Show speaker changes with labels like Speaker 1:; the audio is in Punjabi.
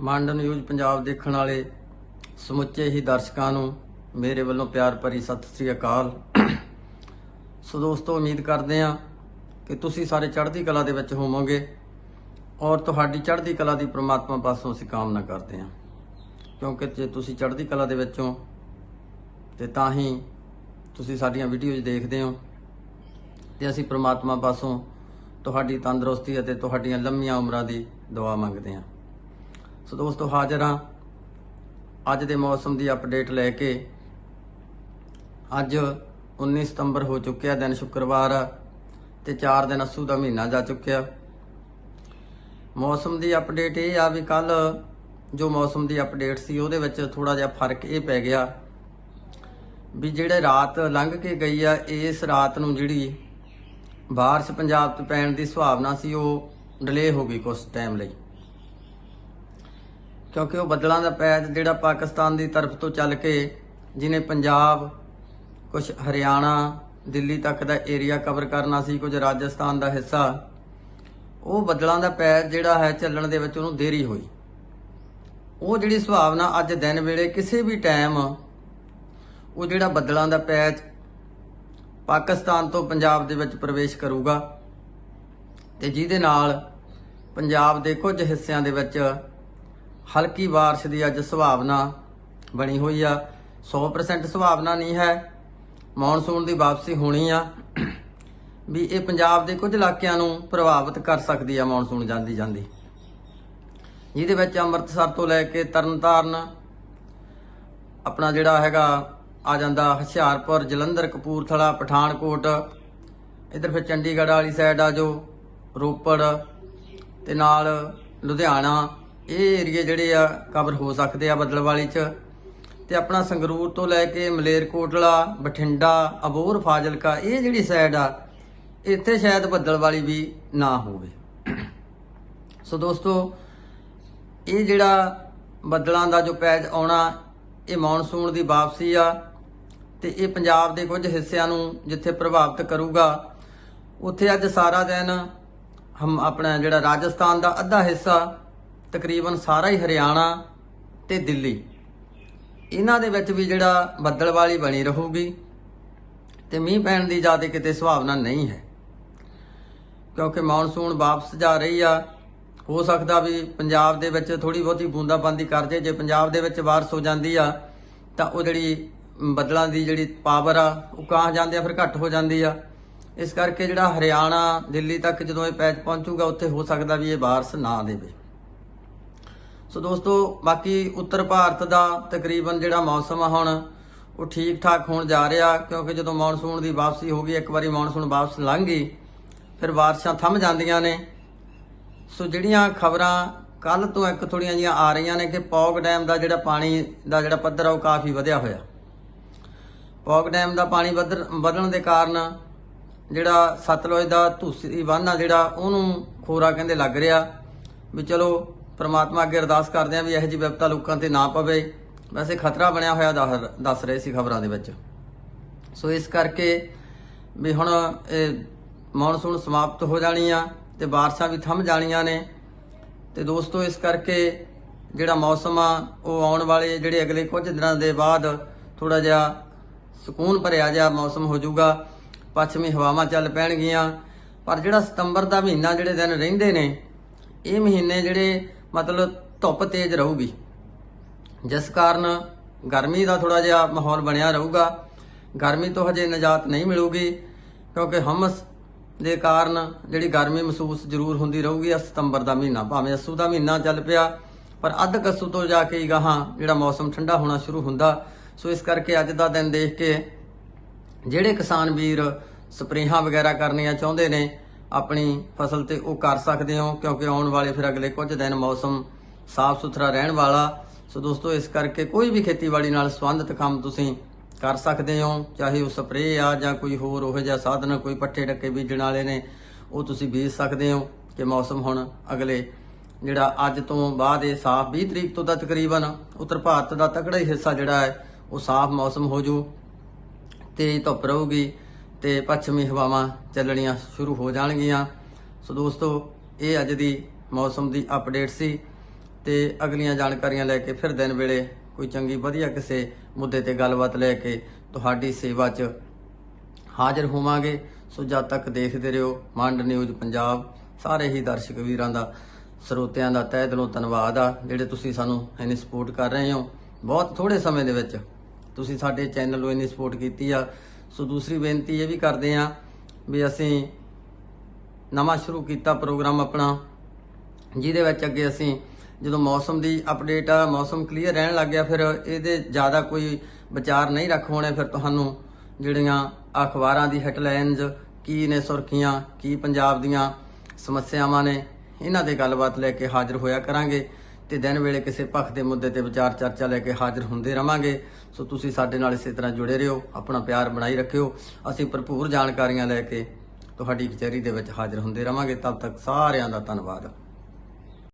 Speaker 1: ਮੰਡ ਨਿਊਜ਼ ਪੰਜਾਬ ਦੇਖਣ ਵਾਲੇ ਸਮੁੱਚੇ ਹੀ ਦਰਸ਼ਕਾਂ ਨੂੰ ਮੇਰੇ ਵੱਲੋਂ ਪਿਆਰ ਭਰੀ ਸਤਿ ਸ੍ਰੀ ਅਕਾਲ। ਸੋ ਦੋਸਤੋ, ਉਮੀਦ ਕਰਦੇ ਹਾਂ ਕਿ ਤੁਸੀਂ ਸਾਰੇ ਚੜ੍ਹਦੀ ਕਲਾ ਦੇ ਵਿੱਚ ਹੋਵੋਗੇ ਔਰ ਤੁਹਾਡੀ ਚੜ੍ਹਦੀ ਕਲਾ ਦੀ ਪ੍ਰਮਾਤਮਾ ਪਾਸੋਂ ਅਸੀਂ ਕਾਮਨਾ ਕਰਦੇ ਹਾਂ। ਕਿਉਂਕਿ ਜੇ ਤੁਸੀਂ ਚੜ੍ਹਦੀ ਕਲਾ ਦੇ ਵਿੱਚੋਂ ਤੇ ਤਾਂ ਹੀ ਤੁਸੀਂ ਸਾਡੀਆਂ ਵੀਡੀਓਜ਼ ਦੇਖਦੇ ਹੋ ਤੇ ਅਸੀਂ ਪ੍ਰਮਾਤਮਾ ਪਾਸੋਂ ਤੁਹਾਡੀ ਤੰਦਰੁਸਤੀ ਅਤੇ ਤੁਹਾਡੀਆਂ ਲੰਮੀਆਂ ਉਮਰਾਂ ਦੀ ਦੁਆ ਮੰਗਦੇ ਹਾਂ। ਸੋ ਦੋਸਤੋ ਹਾਜ਼ਰ ਹਾਂ ਅੱਜ ਦੇ ਮੌਸਮ ਦੀ ਅਪਡੇਟ ਲੈ ਕੇ। ਅੱਜ 19 ਸਤੰਬਰ ਹੋ ਚੁੱਕਿਆ, ਦਿਨ ਸ਼ੁੱਕਰਵਾਰ ਆ ਤੇ 4 ਦਿਨ ਅਸੂ ਦਾ ਮਹੀਨਾ ਜਾ ਚੁੱਕਿਆ। ਮੌਸਮ ਦੀ ਅਪਡੇਟ ਇਹ ਆ ਵੀ ਕੱਲ ਜੋ ਮੌਸਮ ਦੀ ਅਪਡੇਟ ਸੀ ਉਹਦੇ ਵਿੱਚ ਥੋੜਾ ਜਿਹਾ ਫ਼ਰਕ ਇਹ ਪੈ ਗਿਆ ਵੀ ਜਿਹੜੇ ਰਾਤ ਲੰਘ ਕੇ ਗਈ ਆ, ਇਸ ਰਾਤ ਨੂੰ ਜਿਹੜੀ ਬਾਰਿਸ਼ ਪੰਜਾਬ 'ਤੇ ਪੈਣ ਦੀ ਸੰਭਾਵਨਾ ਸੀ, ਉਹ ਡਿਲੇ ਹੋ ਗਈ ਕੁਝ ਟਾਈਮ ਲਈ। ਕਿਉਂਕਿ ਉਹ ਬੱਦਲਾਂ ਦਾ ਪੈਚ ਜਿਹੜਾ ਪਾਕਿਸਤਾਨ ਦੀ ਤਰਫ ਤੋਂ ਚੱਲ ਕੇ ਜਿਹਨੇ ਪੰਜਾਬ ਕੁਝ ਹਰਿਆਣਾ, ਦਿੱਲੀ ਤੱਕ ਦਾ ਏਰੀਆ ਕਵਰ ਕਰਨਾ ਸੀ, ਕੁਝ ਰਾਜਸਥਾਨ ਦਾ ਹਿੱਸਾ, ਉਹ ਬੱਦਲਾਂ ਦਾ ਪੈਚ ਜਿਹੜਾ ਹੈ ਚੱਲਣ ਦੇ ਵਿੱਚ ਉਹਨੂੰ ਦੇਰੀ ਹੋਈ। ਉਹ ਜਿਹੜੀ ਸੁਭਾਵਨਾ ਅੱਜ ਦਿਨ ਵੇਲੇ ਕਿਸੇ ਵੀ ਟਾਈਮ ਉਹ ਜਿਹੜਾ ਬੱਦਲਾਂ ਦਾ ਪੈਚ ਪਾਕਿਸਤਾਨ ਤੋਂ ਪੰਜਾਬ ਦੇ ਵਿੱਚ ਪ੍ਰਵੇਸ਼ ਕਰੂਗਾ ਤੇ ਜਿਹਦੇ ਨਾਲ ਪੰਜਾਬ ਦੇ ਕੁਝ ਹਿੱਸਿਆਂ ਦੇ ਵਿੱਚ ਹਲਕੀ ਬਾਰਿਸ਼ ਦੀ ਅੱਜ ਸੰਭਾਵਨਾ ਬਣੀ ਹੋਈ ਆ। 100% ਸੰਭਾਵਨਾ ਨਹੀਂ ਹੈ। ਮੌਨਸੂਨ ਦੀ ਵਾਪਸੀ ਹੋਣੀ ਆ। ਵੀ ਇਹ ਪੰਜਾਬ ਦੇ ਕੁਝ ਇਲਾਕਿਆਂ ਨੂੰ ਪ੍ਰਭਾਵਿਤ ਕਰ ਸਕਦੀ ਆ ਮੌਨਸੂਨ ਜਾਂਦੀ ਜਾਂਦੀ। ਜਿਹਦੇ ਵਿੱਚ ਅੰਮ੍ਰਿਤਸਰ ਤੋਂ ਲੈ ਕੇ ਤਰਨਤਾਰਨ, ਆਪਣਾ ਜਿਹੜਾ ਹੈਗਾ ਆ ਜਾਂਦਾ ਹੁਸ਼ਿਆਰਪੁਰ, ਜਲੰਧਰ, ਕਪੂਰਥਲਾ, ਪਠਾਨਕੋਟ, ਇਧਰ ਫਿਰ ਚੰਡੀਗੜ੍ਹ ਵਾਲੀ ਸਾਈਡ ਆ ਜੋ, ਰੋਪੜ ਤੇ ਨਾਲ ਲੁਧਿਆਣਾ ਇਹ ਏਰੀਏ ਜਿਹੜੇ ਆ ਕਵਰ ਹੋ ਸਕਦੇ ਆ ਬੱਦਲਵਾਲੀ ਚ। ਤੇ ਆਪਣਾ ਸੰਗਰੂਰ ਤੋਂ ਲੈ ਕੇ ਮਲੇਰਕੋਟਲਾ ਬਠਿੰਡਾ, ਅਬੋਹਰ ਫਾਜ਼ਿਲਕਾ, ਇਹ ਜਿਹੜੀ ਸਾਈਡ ਆ, ਇੱਥੇ ਸ਼ਾਇਦ ਬੱਦਲਵਾਲੀ ਵੀ ਨਾ ਹੋਵੇ। ਸੋ ਦੋਸਤੋ, ਇਹ ਜਿਹੜਾ ਬੱਦਲਾਂ ਦਾ ਜੋ ਪੈਜ ਆਉਣਾ, ਇਹ ਮੌਨਸੂਨ ਦੀ ਵਾਪਸੀ ਆ, ਤੇ ਇਹ ਪੰਜਾਬ ਦੇ ਕੁਝ ਹਿੱਸਿਆਂ ਨੂੰ ਜਿੱਥੇ ਪ੍ਰਭਾਵਿਤ ਕਰੂਗਾ, ਉੱਥੇ ਅੱਜ ਸਾਰਾ ਦਿਨ ਹਮ ਆਪਣਾ ਜਿਹੜਾ ਰਾਜਸਥਾਨ ਦਾ ਅੱਧਾ ਹਿੱਸਾ ਤਕਰੀਬਨ ਸਾਰਾ ਹੀ ਹਰਿਆਣਾ ਤੇ ਦਿੱਲੀ। ਇਹਨਾਂ ਦੇ ਵਿੱਚ ਵੀ ਜਿਹੜਾ ਬੱਦਲ ਵਾਲੀ ਬਣੀ ਰਹੂਗੀ ਤੇ ਮੀਂਹ ਪੈਣ ਦੀ ਜ਼ਿਆਦਾ ਕਿਤੇ ਸੰਭਾਵਨਾ ਨਹੀਂ ਹੈ। ਕਿਉਂਕਿ ਮੌਨਸੂਨ ਵਾਪਸ ਜਾ ਰਹੀ ਆ, ਹੋ ਸਕਦਾ ਵੀ ਪੰਜਾਬ ਦੇ ਵਿੱਚ ਥੋੜੀ ਬਹੁਤੀ ਬੂੰਦਾਬਾਂਦੀ ਕਰ ਜੇ। ਜੇ ਪੰਜਾਬ ਦੇ ਵਿੱਚ ਬਾਰਿਸ਼ ਹੋ ਜਾਂਦੀ ਆ, ਤਾਂ ਉਹ ਜਿਹੜੀ ਬੱਦਲਾਂ ਦੀ ਜਿਹੜੀ ਪਾਵਰ ਆ, ਉਹ ਕਾਹ ਜਾਂਦੇ ਆ, ਫਿਰ ਘੱਟ ਹੋ ਜਾਂਦੀ ਆ। ਇਸ ਕਰਕੇ ਜਿਹੜਾ ਹਰਿਆਣਾ, ਦਿੱਲੀ ਤੱਕ ਜਦੋਂ ਇਹ ਪੈਚ ਪਹੁੰਚੂਗਾ, ਉੱਥੇ ਹੋ ਸਕਦਾ ਵੀ ਇਹ ਬਾਰਿਸ਼ ਨਾ ਦੇਵੇ। ਸੋ ਦੋਸਤੋ, ਬਾਕੀ ਉੱਤਰ ਭਾਰਤ ਦਾ ਤਕਰੀਬਨ ਜਿਹੜਾ ਮੌਸਮ ਆ ਹੁਣ, ਉਹ ਠੀਕ ਠਾਕ ਹੋਣ ਜਾ ਰਿਹਾ, ਕਿਉਂਕਿ ਜਦੋਂ ਮੌਨਸੂਨ ਦੀ ਵਾਪਸੀ ਹੋ ਗਈ, ਇੱਕ ਵਾਰੀ ਮੌਨਸੂਨ ਵਾਪਸ ਲੰਘ ਗਈ, ਫਿਰ ਬਾਰਿਸ਼ਾਂ ਥੰਮ ਜਾਂਦੀਆਂ ਨੇ। ਸੋ ਜਿਹੜੀਆਂ ਖਬਰਾਂ ਕੱਲ ਤੋਂ ਇੱਕ ਥੋੜੀਆਂ ਜੀਆਂ ਆ ਰਹੀਆਂ ਨੇ ਕਿ ਪੌਗ ਡੈਮ ਦਾ ਜਿਹੜਾ ਪਾਣੀ ਦਾ ਜਿਹੜਾ ਪੱਧਰ ਆ, ਉਹ ਕਾਫੀ ਵਧਿਆ ਹੋਇਆ। ਪੌਗ ਡੈਮ ਦਾ ਪਾਣੀ ਵਧਰ- ਵਧਣ ਦੇ ਕਾਰਨ ਜਿਹੜਾ ਸਤਲੁਜ ਦਾ ਧੂਸਰੀ ਬੰਨ੍ਹ ਆ ਜਿਹੜਾ, ਉਹਨੂੰ ਖੋਰਾ ਕਹਿੰਦੇ ਲੱਗ ਰਿਹਾ ਵੀ ਚਲੋ ਪ੍ਰਮਾਤਮਾ ਅੱਗੇ ਅਰਦਾਸ ਕਰਦੇ ਆ ਵੀ ਇਹੋ ਜਿਹੀ ਵਿਪਤਾ ਲੋਕਾਂ ਤੇ ਨਾ ਪਵੇ। ਵੈਸੇ ਖਤਰਾ ਬਣਿਆ ਹੋਇਆ ਦੱਸ- ਦੱਸ ਰਹੇ ਸੀ ਖਬਰਾਂ ਦੇ ਵਿੱਚ। ਸੋ ਇਸ ਕਰਕੇ ਵੀ ਹੁਣ ਇਹ ਮੌਨਸੂਨ ਸਮਾਪਤ ਹੋ ਜਾਣੀ ਆ ਤੇ ਬਾਰਿਸ਼ਾਂ ਵੀ ਥੰਮ ਜਾਣੀਆਂ ਨੇ। ਤੇ ਦੋਸਤੋ ਇਸ ਕਰਕੇ ਜਿਹੜਾ ਮੌਸਮ ਆ, ਉਹ ਆਉਣ ਵਾਲੇ ਜਿਹੜੇ ਅਗਲੇ ਕੁਝ ਦਿਨਾਂ ਦੇ ਬਾਅਦ ਥੋੜਾ ਜਿਹਾ ਸਕੂਨ ਭਰਿਆ ਜਿਹਾ ਮੌਸਮ ਹੋ ਜਾਊਗਾ। ਪੱਛਮੀ ਹਵਾਵਾਂ ਚੱਲ ਪੈਣਗੀਆਂ। ਪਰ ਜਿਹੜਾ ਸਤੰਬਰ ਦਾ ਮਹੀਨਾ ਜਿਹੜੇ ਦਿਨ ਰਹਿੰਦੇ ਨੇ, ਇਹ ਮਹੀਨੇ ਜਿਹੜੇ ਮਤਲਬ ਧੁੱਪ ਤੇਜ਼ ਰਹੂਗੀ। ਜਿਸ ਕਾਰਨ ਗਰਮੀ ਦਾ ਥੋੜਾ ਜਿਹਾ ਮਾਹੌਲ ਬਣਿਆ ਰਹੂਗਾ। ਗਰਮੀ ਤੋਂ ਹਜੇ ਨਜਾਤ ਨਹੀਂ ਮਿਲੂਗੀ, ਕਿਉਂਕਿ ਹਮਸ ਦੇ ਕਾਰਨ ਜਿਹੜੀ ਗਰਮੀ ਮਹਿਸੂਸ ਜ਼ਰੂਰ ਹੁੰਦੀ ਰਹੂਗੀ ਆ ਸਤੰਬਰ ਦਾ ਮਹੀਨਾ। ਭਾਵੇਂ ਅਸੂ ਦਾ ਮਹੀਨਾ ਚੱਲ ਪਿਆ, ਪਰ ਅੱਧ ਕਸੂ ਤੋਂ ਜਾ ਕੇ ਹੀ ਗਾਹਾਂ ਜਿਹੜਾ ਮੌਸਮ ਠੰਡਾ ਹੋਣਾ ਸ਼ੁਰੂ ਹੁੰਦਾ। ਸੋ ਇਸ ਕਰਕੇ ਅੱਜ ਦਾ ਦਿਨ ਦੇਖ ਕੇ ਜਿਹੜੇ ਕਿਸਾਨ ਵੀਰ ਸਪਰੇਹਾਂ ਵਗੈਰਾ ਕਰਨੀਆਂ ਚਾਹੁੰਦੇ ਨੇ ਆਪਣੀ ਫਸਲ ਤੇ ਉਹ ਕਰ ਸਕਦੇ ਹੋ, ਕਿਉਂਕਿ ਆਉਣ ਵਾਲੇ ਫਿਰ ਅਗਲੇ ਕੁਝ ਦਿਨ ਮੌਸਮ ਸਾਫ਼ ਸੁਥਰਾ ਰਹਿਣ ਵਾਲਾ। ਸੋ ਦੋਸਤੋ, ਇਸ ਕਰਕੇ ਕੋਈ ਵੀ ਖੇਤੀਬਾੜੀ ਨਾਲ ਸੰਬੰਧਿਤ ਕੰਮ ਤੁਸੀਂ ਕਰ ਸਕਦੇ ਹੋ, ਚਾਹੇ ਉਹ ਸਪਰੇਅ ਆ ਜਾਂ ਕੋਈ ਹੋਰ ਉਹ ਜਿਹਾ ਸਾਧਨ, ਕੋਈ ਪੱਠੇ ਡੱਕੇ ਬੀਜਣ ਵਾਲੇ ਨੇ, ਉਹ ਤੁਸੀਂ ਬੀਜ ਸਕਦੇ ਹੋ ਕਿ ਮੌਸਮ ਹੁਣ ਅਗਲੇ ਜਿਹੜਾ ਅੱਜ ਤੋਂ ਬਾਅਦ ਇਹ ਸਾਫ਼ 20 ਤਰੀਕ ਤੋਂ ਦਾ ਤਕਰੀਬਨ ਉੱਤਰ ਭਾਰਤ ਦਾ ਤਕੜਾ ਹੀ ਹਿੱਸਾ ਜਿਹੜਾ ਹੈ, ਉਹ ਸਾਫ਼ ਮੌਸਮ ਹੋ ਜੂ ਤੇਜ਼ ਧੁੱਪ ਰਹੂਗੀ। ਤੇ ਪੱਛਮੀ ਹਵਾਵਾਂ ਚੱਲਣੀਆਂ ਸ਼ੁਰੂ ਹੋ ਜਾਣਗੀਆਂ। ਸੋ ਦੋਸਤੋ, ਇਹ ਅੱਜ ਦੀ ਮੌਸਮ ਦੀ ਅਪਡੇਟ ਸੀ ਤੇ ਅਗਲੀਆਂ ਜਾਣਕਾਰੀਆਂ ਲੈ ਕੇ ਫਿਰ ਦਿਨ ਵੇਲੇ ਕੋਈ ਚੰਗੀ ਵਧੀਆ ਕਿਸੇ ਮੁੱਦੇ ਤੇ ਗੱਲਬਾਤ ਲੈ ਕੇ ਤੁਹਾਡੀ ਸੇਵਾ 'ਚ ਹਾਜ਼ਰ ਹੋਵਾਂਗੇ। ਸੋ ਜਦ ਤੱਕ ਦੇਖਦੇ ਰਹੋ ਮੰਡ ਨਿਊਜ਼ ਪੰਜਾਬ। ਸਾਰੇ ਹੀ ਦਰਸ਼ਕ ਵੀਰਾਂ ਦਾ, ਸਰੋਤਿਆਂ ਦਾ ਤਹਿ ਦਿਲੋਂ ਧੰਨਵਾਦ ਆ, ਜਿਹੜੇ ਤੁਸੀਂ ਸਾਨੂੰ ਇੰਨੀ ਸਪੋਰਟ ਕਰ ਰਹੇ ਹੋ। ਬਹੁਤ ਥੋੜੇ ਸਮੇਂ ਦੇ ਵਿੱਚ ਤੁਸੀਂ ਸਾਡੇ ਚੈਨਲ ਨੂੰ ਇੰਨੀ ਸਪੋਰਟ ਕੀਤੀ ਆ। ਸੋ ਦੂਸਰੀ ਬੇਨਤੀ ਇਹ ਵੀ ਕਰਦੇ ਆ ਵੀ ਅਸੀਂ ਨਵਾਂ ਸ਼ੁਰੂ ਕੀਤਾ ਪ੍ਰੋਗਰਾਮ ਆਪਣਾ, ਜਿਹਦੇ ਵਿੱਚ ਅੱਗੇ ਅਸੀਂ ਜਦੋਂ ਮੌਸਮ ਦੀ ਅਪਡੇਟ ਆ, ਮੌਸਮ ਕਲੀਅਰ ਰਹਿਣ ਲੱਗ ਗਿਆ, ਫਿਰ ਇਹਦੇ ਜ਼ਿਆਦਾ ਕੋਈ ਵਿਚਾਰ ਨਹੀਂ ਰੱਖ ਹੋਣੇ ਫਿਰ ਤੁਹਾਨੂੰ ਜਿਹੜੀਆਂ ਅਖਬਾਰਾਂ ਦੀ ਹੈਡਲਾਈਨਸ ਕੀ ਨੇ ਸੁਰਖੀਆਂ, ਕੀ ਪੰਜਾਬ ਦੀਆਂ ਸਮੱਸਿਆਵਾਂ ਨੇ, ਇਹਨਾਂ 'ਤੇ ਗੱਲਬਾਤ ਲੈ ਕੇ ਹਾਜ਼ਰ ਹੋਇਆ ਕਰਾਂਗੇ ਤੇ ਦਿਨ ਵੇਲੇ ਕਿਸੇ ਪੱਖ ਦੇ ਮੁੱਦੇ ਤੇ ਵਿਚਾਰ ਚਰਚਾ ਲੈ ਕੇ ਹਾਜ਼ਰ ਹੁੰਦੇ ਰਵਾਂਗੇ। ਸੋ ਤੁਸੀਂ ਸਾਡੇ ਨਾਲ ਇਸੇ ਤਰ੍ਹਾਂ ਜੁੜੇ ਰਹੋ, ਆਪਣਾ ਪਿਆਰ ਬਣਾਈ ਰੱਖਿਓ। ਅਸੀਂ ਭਰਪੂਰ ਜਾਣਕਾਰੀਆਂ ਲੈ ਕੇ ਤੁਹਾਡੀ ਕਚਹਿਰੀ ਦੇ ਵਿੱਚ ਹਾਜ਼ਰ ਹੁੰਦੇ ਰਵਾਂਗੇ। ਤਦ ਤੱਕ ਸਾਰਿਆਂ ਦਾ ਧੰਨਵਾਦ।